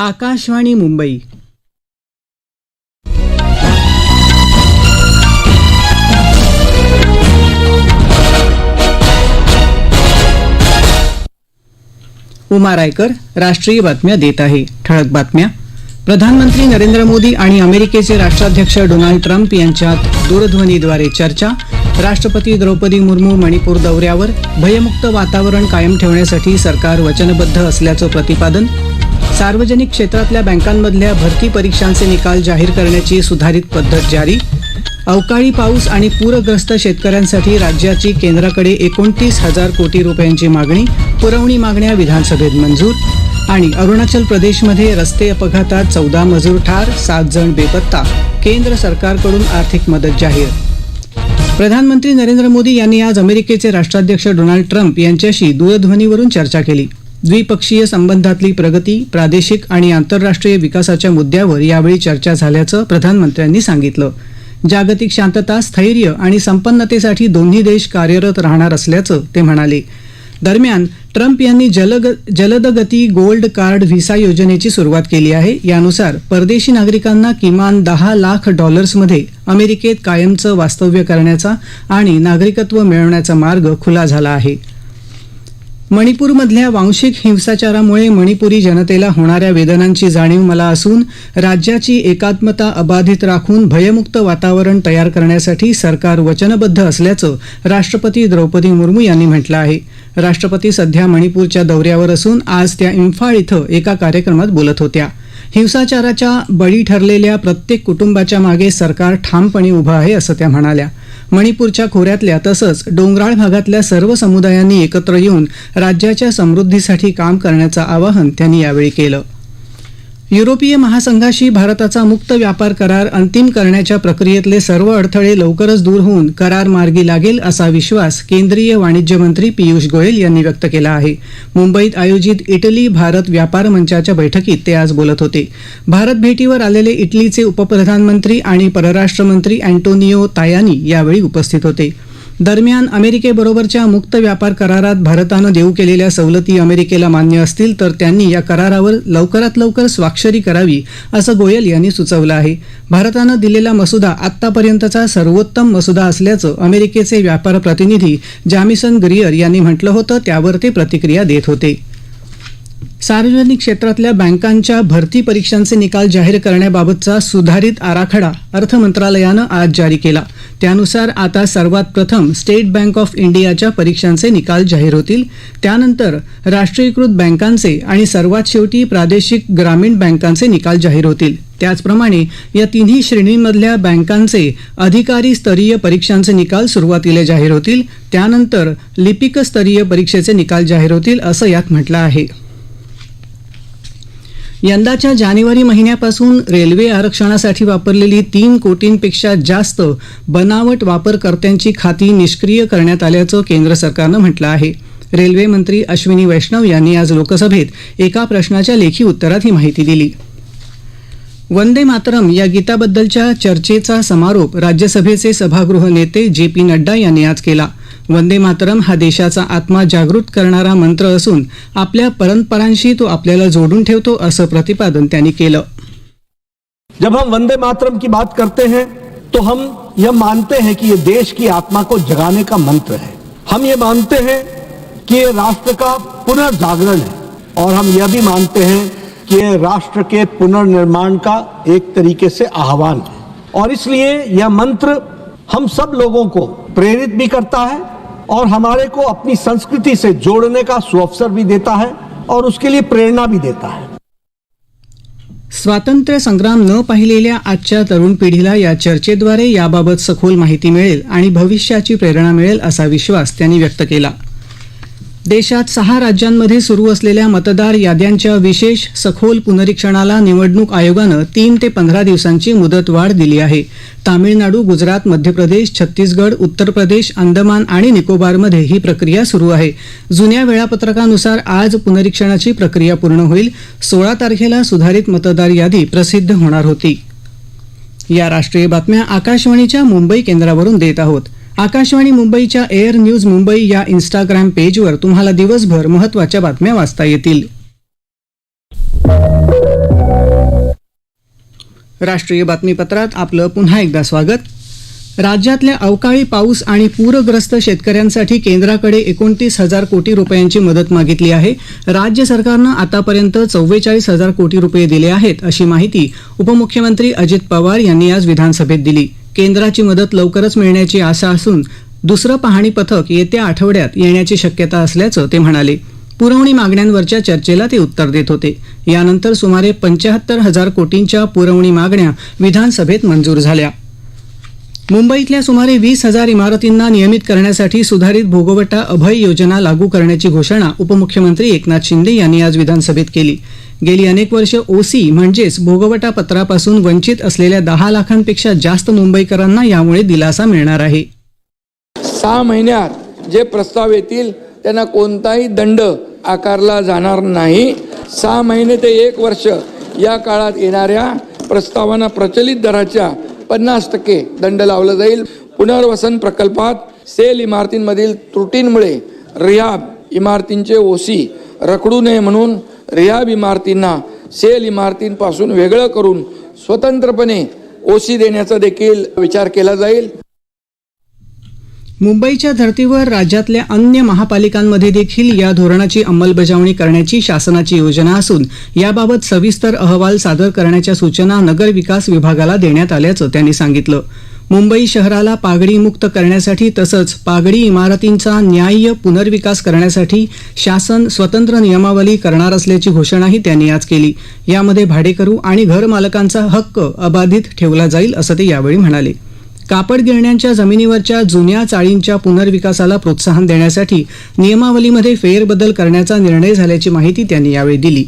आकाशवाणी मुंबई. उमा रायकर राष्ट्रीय बातम्या देत आहे. ठळक बातम्या. प्रधानमंत्री नरेंद्र मोदी आणि अमेरिकेचे राष्ट्राध्यक्ष डोनाल्ड ट्रम्प यांच्यात दूरध्वनीद्वारे चर्चा. राष्ट्रपती द्रौपदी मुर्मू मणिपूर दौऱ्यावर भयमुक्त वातावरण कायम ठेवण्यासाठी सरकार वचनबद्ध असल्याचं प्रतिपादन. सार्वजनिक क्षेत्रातल्या बँकांमधल्या भरती परीक्षांचे निकाल जाहीर करण्याची सुधारित पद्धत जारी. अवकाळी पाऊस आणि पूरग्रस्त शेतकऱ्यांसाठी राज्याची केंद्राकडे एकोणतीस हजार कोटी रुपयांची मागणी पुरवणी मागण्या विधानसभेत मंजूर. आणि अरुणाचल प्रदेशमध्ये रस्ते अपघातात चौदा मजूर ठार सात जण बेपत्ता केंद्र सरकारकडून आर्थिक मदत जाहीर. प्रधानमंत्री नरेंद्र मोदी यांनी आज अमेरिकेचे राष्ट्राध्यक्ष डोनाल्ड ट्रम्प यांच्याशी दूरध्वनीवरून चर्चा केली. द्विपक्षीय संबंधातली प्रगती प्रादेशिक आणि आंतरराष्ट्रीय विकासाच्या मुद्द्यावर यावेळी चर्चा झाल्याचं प्रधानमंत्र्यांनी सांगितलं. जागतिक शांतता स्थैर्य आणि संपन्नतेसाठी दोन्ही देश कार्यरत राहणार असल्याचं ते म्हणाले. दरम्यान ट्रम्प यांनी जलग जलदगती गोल्ड कार्ड व्हिसा योजनेची सुरुवात केली आहे. यानुसार परदेशी नागरिकांना किमान दहा लाख डॉलर्समध्ये अमेरिकेत कायमचं वास्तव्य करण्याचा आणि नागरिकत्व मिळवण्याचा मार्ग खुला झाला आहे. मणिपूरमधल्या वांशिक हिंसाचारामुळे मणिपुरी जनतेला होणाऱ्या वेदनांची जाणीव मला असून राज्याची एकात्मता अबाधित राखून भयमुक्त वातावरण तयार करण्यासाठी सरकार वचनबद्ध असल्याचं राष्ट्रपती द्रौपदी मुर्मू यांनी म्हटलं आहे. राष्ट्रपती सध्या मणिपूरच्या दौऱ्यावर असून आज त्या इम्फाळ इथं एका कार्यक्रमात बोलत होत्या. हिंसाचाराच्या बळी ठरलेल्या प्रत्येक कुटुंबाच्या मागे सरकार ठामपणे उभं आहे असं त्या म्हणाल्या. मणिपूरच्या खोऱ्यातल्या तसंच डोंगराळ भागातल्या सर्व समुदायांनी एकत्र येऊन राज्याच्या समृद्धीसाठी काम करण्याचं आवाहन त्यांनी यावेळी केलं. युरोपीय महासंघाशी भारताचा मुक्त व्यापार करार अंतिम करण्याच्या प्रक्रियेतले सर्व अडथळे लवकरच दूर होऊन करार मार्गी लागेल असा विश्वास केंद्रीय वाणिज्य मंत्री पियुष गोयल यांनी व्यक्त केला आहे. मुंबईत आयोजित इटली भारत व्यापार मंचाच्या बैठकीत ते आज बोलत होते. भारत भेटीवर आलेले इटलीचे उपप्रधानमंत्री आणि परराष्ट्र मंत्री अँटोनियो तायानी यावेळी उपस्थित होते. दरम्यान अमेरिकेबरोबरच्या मुक्त व्यापार करारात भारतानं देऊ केलेल्या सवलती अमेरिकेला मान्य असतील तर त्यांनी या करारावर लवकरात लवकर स्वाक्षरी करावी असं गोयल यांनी सुचवलं आहे. भारतानं दिलेला मसुदा आत्तापर्यंतचा सर्वोत्तम मसुदा असल्याचं अमेरिकेचे व्यापार प्रतिनिधी जामिसन ग्रियर यांनी म्हटलं होतं त्यावर ते प्रतिक्रिया देत होते. सार्वजनिक क्षेत्रातल्या बँकांच्या भरती परीक्षांचे निकाल जाहीर करण्याबाबतचा सुधारित आराखडा अर्थ मंत्रालयानं आज जारी केला. त्यानुसार आता सर्वात प्रथम स्टेट बँक ऑफ इंडियाच्या परीक्षांचे निकाल जाहीर होतील. त्यानंतर राष्ट्रीयकृत बँकांचे आणि सर्वात शेवटी प्रादेशिक ग्रामीण बँकांचे निकाल जाहीर होतील. त्याचप्रमाणे या तिन्ही श्रेणींमधल्या बँकांचे अधिकारी स्तरीय परीक्षांचे निकाल सुरुवातीला जाहीर होतील. त्यानंतर लिपिक स्तरीय परीक्षेचे निकाल जाहीर होतील असं यात म्हटलं आहे. यंदाच्या जानेवारी महिन्यापासून रेल्वे आरक्षणासाठी वापरलेली तीन कोटींपेक्षा जास्त बनावट वापरकर्त्यांची खाती निष्क्रिय करण्यात आल्याचं केंद्र सरकारनं म्हटलं आहे. रेल्वे मंत्री अश्विनी वैष्णव यांनी आज लोकसभेत एका प्रश्नाच्या लेखी उत्तरात ही माहिती दिली. वंदे मातरम या गीताबद्दलच्या चर्चेचा समारोप राज्यसभेचे सभागृह नेते जे पी नड्डा यांनी आज केला. वंदे मातरम हा देशाचा आत्मा जागृत करणारा मंत्र असून आपल्या परंपरांशी तो आपल्याला जोडून ठेवतो असं प्रतिपादन त्यांनी केलं. जब हम वंदे मातरम की बात करते हैं तो हम यह मानते हैं कि ये देश की आत्मा को जगाने का मंत्र है। हम ये मानते हैं कि ये राष्ट्र का पुनर्जागरण है और हम यह भी मानते हैं कि ये राष्ट्र के पुनर्निर्माण का एक तरीके से आह्वान है। और इसलिए यह मंत्र हम सब लोगों को प्रेरित भी करता है और हमारे को अपनी संस्कृति से जोड़ने का सुअवसर भी देता है और उसके लिए प्रेरणा भी देता है। स्वातंत्र्य संग्राम न पाहिलेल्या आजच्या तरुण पिढीला या चर्चेद्वारे याबाबत सखोल माहिती मिळेल आणि भविष्याची प्रेरणा मिळेल असा विश्वास त्यांनी व्यक्त केला. देशात सहा राज्यांमध्ये सुरू असलेल्या मतदार याद्यांच्या विशेष सखोल पुनरीक्षणाला निवडणूक आयोगानं तीन ते पंधरा दिवसांची मुदतवाढ दिली आहे. तामिळनाडू गुजरात मध्य प्रदेश छत्तीसगड उत्तर प्रदेश अंदमान आणि निकोबारमध्ये ही प्रक्रिया सुरू आहे. जुन्या वेळापत्रकानुसार आज पुनरीक्षणाची प्रक्रिया पूर्ण होईल. सोळा तारखेला सुधारित मतदार यादी प्रसिद्ध होणार होती. या राष्ट्रीय बातम्या आकाशवाणीच्या मुंबई केंद्रावरून देत आहोत. आकाशवाणी मुंबईच्या एअर न्यूज मुंबई या इंस्टाग्राम पेजवर तुम्हाला दिवसभर महत्त्वाच्या बातम्या वाचता येतील. राष्ट्रीय बातमीपत्रात आपलं पुन्हा एकदा स्वागत. राज्यातल्या अवकाळी पाऊस आणि पूरग्रस्त शेतकऱ्यांसाठी केंद्राकडे एकोणतीस हजार कोटी रुपयांची मदत मागितली आहे. राज्य सरकारनं आतापर्यंत चव्वेचाळीस हजार कोटी रुपये दिले आहेत अशी माहिती उपमुख्यमंत्री अजित पवार यांनी आज विधानसभेत दिली. केंद्राची मदत लवकरच मिळण्याची आशा असून दुसरं पाहणी पथक येत्या आठवड्यात येण्याची शक्यता असल्याचं ते म्हणाले. पुरवणी मागण्यांवरच्या चर्चेला ते उत्तर देत होते. यानंतर सुमारे पंचाहत्तर हजार कोटींच्या पुरवणी मागण्या विधानसभेत मंजूर झाल्या. मुंबईतल्या सुमारे वीस हजार इमारतींना नियमित करण्यासाठी सुधारित भोगवटा अभय योजना लागू करण्याची घोषणा उपमुख्यमंत्री एकनाथ शिंदे यांनी आज विधानसभेत केली. गेली अनेक वर्ष ओसी म्हणजेच भोगवटा पत्रापासून वंचित असलेल्या दहा लाखांपेक्षा जास्त मुंबईकरांना यामुळे दिलासा मिळणार आहे. सहा महिन्यात जे प्रस्ताव येतील त्यांना कोणताही दंड आकारला जाणार नाही. सहा महिने ते एक वर्ष या काळात येणाऱ्या प्रस्तावांना प्रचलित दराच्या पन्नास टक्के दंड लावला जाईल. पुनर्वसन प्रकल्पात सेल इमारतींमधील त्रुटींमुळे रिहाब इमारतींचे ओसी रखडू नये म्हणून रिहाब इमारतींना सेल इमारतींपासून वेगळं करून स्वतंत्रपणे ओसी देण्याचा देखील विचार केला जाईल. मुंबईच्या धर्तीवर राज्यातल्या अन्य महापालिकांमध्ये देखील या धोरणाची अंमलबजावणी करण्याची शासनाची योजना असून याबाबत सविस्तर अहवाल सादर करण्याच्या सूचना नगर विकास विभागाला देण्यात आल्याचं त्यांनी सांगितलं. मुंबई शहराला पागडी मुक्त करण्यासाठी तसंच पागडी इमारतींचा न्याय्य पुनर्विकास करण्यासाठी शासन स्वतंत्र नियमावली करणार असल्याची घोषणाही त्यांनी आज केली. यामध्ये भाडेकरू आणि घरमालकांचा हक्क अबाधित ठेवला जाईल असं ते यावेळी म्हणाले. कापड गिरण्यांच्या जमिनीवरच्या जुन्या चाळींच्या पुनर्विकासाला प्रोत्साहन देण्यासाठी नियमावलीमध्ये फेरबदल करण्याचा निर्णय झाल्याची माहिती त्यांनी यावेळी दिली.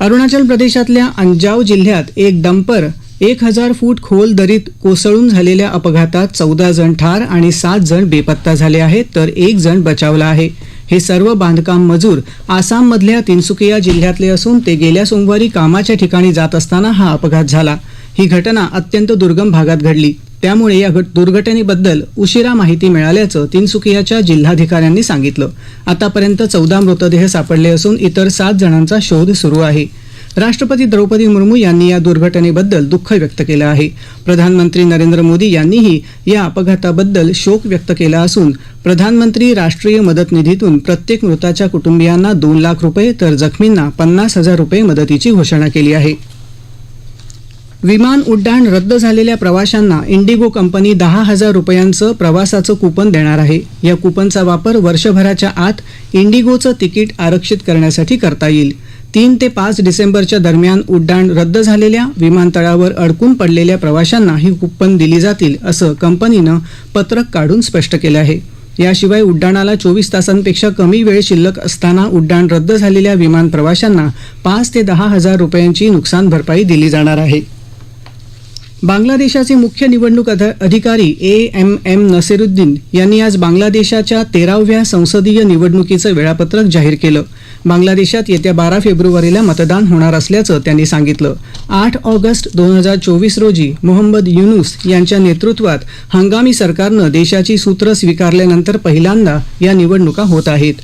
अरुणाचल प्रदेशातल्या अंजाव जिल्ह्यात एक डंपर एक हजार फूट खोल दरीत कोसळून झालेल्या अपघातात चौदा जण ठार आणि सात जण बेपत्ता झाले आहेत तर एक जण बचावला आहे. हे सर्व बांधकाम मजूर आसाममधल्या तिनसुकिया जिल्ह्यातले असून ते गेल्या सोमवारी कामाच्या ठिकाणी जात असताना हा अपघात झाला. ही घटना अत्यंत दुर्गम भागात घडली. त्यामुळे या घट- दुर्घटनेबद्दल उशिरा माहिती मिळाल्याचं तिनसुकियाच्या जिल्हाधिकाऱ्यांनी सांगितलं. आतापर्यंत चौदा मृतदेह सापडले असून इतर सात जणांचा शोध सुरू आहे. राष्ट्रपती द्रौपदी मुर्मू यांनी या दुर्घटनेबद्दल दुःख व्यक्त केलं आहे. प्रधानमंत्री नरेंद्र मोदी यांनीही या अपघाताबद्दल शोक व्यक्त केला असून प्रधानमंत्री राष्ट्रीय मदत निधीतून प्रत्येक मृताच्या कुटुंबियांना दोन लाख रुपये तर जखमींना पन्नास हजार रुपये मदतीची घोषणा केली आहे. विमान उड्डाण रद्द झालेल्या प्रवाशांना इंडिगो कंपनी दहा हजार रुपयांचं प्रवासाचं कुपन देणार आहे. या कुपनचा वापर वर्षभराच्या आत इंडिगोचं तिकीट आरक्षित करण्यासाठी करता येईल. तीन ते पाच डिसेंबरच्या दरम्यान उड्डाण रद्द झालेल्या विमानतळावर अडकून पडलेल्या प्रवाशांना ही कुपन दिली जातील असं कंपनीनं पत्रक काढून स्पष्ट केलं आहे. याशिवाय उड्डाणाला चोवीस तासांपेक्षा कमी वेळ शिल्लक असताना उड्डाण रद्द झालेल्या विमान प्रवाशांना पाच ते दहा हजार रुपयांची नुकसान भरपाई दिली जाणार आहे. बांगलादेशाचे मुख्य निवडणूक अध- अधिकारी ए एम एम नसिरुद्दीन यांनी आज बांगलादेशाच्या तेराव्या संसदीय निवडणुकीचं वेळापत्रक जाहीर केलं. बांगलादेशात येत्या बारा फेब्रुवारीला मतदान होणार असल्याचं त्यांनी सांगितलं. आठ ऑगस्ट दोन हजार चोवीस रोजी मोहम्मद युनुस यांच्या नेतृत्वात हंगामी सरकारनं देशाची सूत्र स्वीकारल्यानंतर पहिल्यांदा या निवडणुका होत आहेत.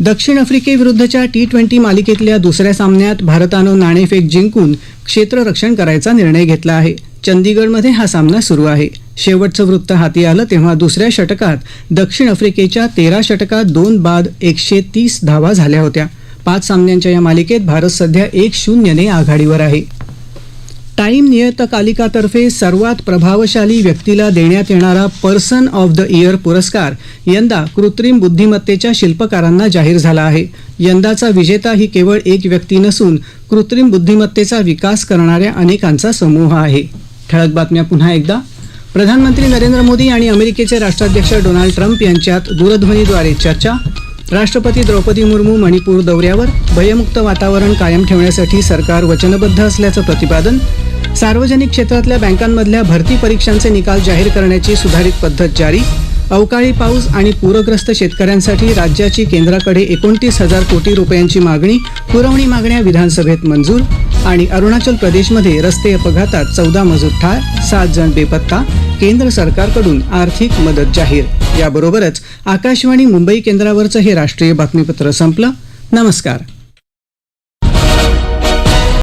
दक्षिण आफ्रिकेविरुद्धच्या टी ट्वेंटी मालिकेतल्या दुसऱ्या सामन्यात भारतानं नाणेफेक जिंकून क्षेत्ररक्षण करायचा निर्णय घेतला आहे. चंदीगडमध्ये हा सामना सुरू आहे. शेवटचं वृत्त हाती आलं तेव्हा दुसऱ्या षटकात दक्षिण आफ्रिकेच्या तेरा षटकात दोन बाद एकशे तीस धावा झाल्या होत्या. पाच सामन्यांच्या या मालिकेत भारत सध्या एक शून्यने आघाडीवर आहे. टाइम नियतकालिकातर्फे सर्वात प्रभावशाली व्यक्तीला देण्यात येणारा पर्सन ऑफ द इयर पुरस्कार यंदा कृत्रिम बुद्धिमत्तेच्या शिल्पकारांना जाहीर झाला आहे. यंदाचा विजेता ही केवळ एक व्यक्ती नसून कृत्रिम बुद्धिमत्तेचा विकास करणाऱ्या अनेकांचा समूह आहे. ठळक बातम्या पुन्हा एकदा. प्रधानमंत्री नरेंद्र मोदी आणि अमेरिकेचे राष्ट्राध्यक्ष डोनाल्ड ट्रम्प यांच्यात दूरध्वनीद्वारे चर्चा. राष्ट्रपती द्रौपदी मुर्मू मणिपूर दौऱ्यावर भयमुक्त वातावरण कायम ठेवण्यासाठी सरकार वचनबद्ध असल्याचं प्रतिपादन. सार्वजनिक क्षेत्रातल्या बँकांमधल्या भरती परीक्षांचे निकाल जाहीर करण्याची सुधारित पद्धत जारी अवकाळी पाऊस आणि पूरग्रस्त शेतकऱ्यांसाठी राज्याची केंद्राकडे एकोणतीस हजार कोटी रुपयांची मागणी पुरवणी मागण्या विधानसभेत मंजूर आणि अरुणाचल प्रदेशमध्ये रस्ते अपघातात चौदा मजूर ठार सात जण बेपत्ता केंद्र सरकारकडून आर्थिक मदत जाहीर. याबरोबरच आकाशवाणी मुंबई केंद्रावरचं हे राष्ट्रीय बातमीपत्र संपलं. नमस्कार.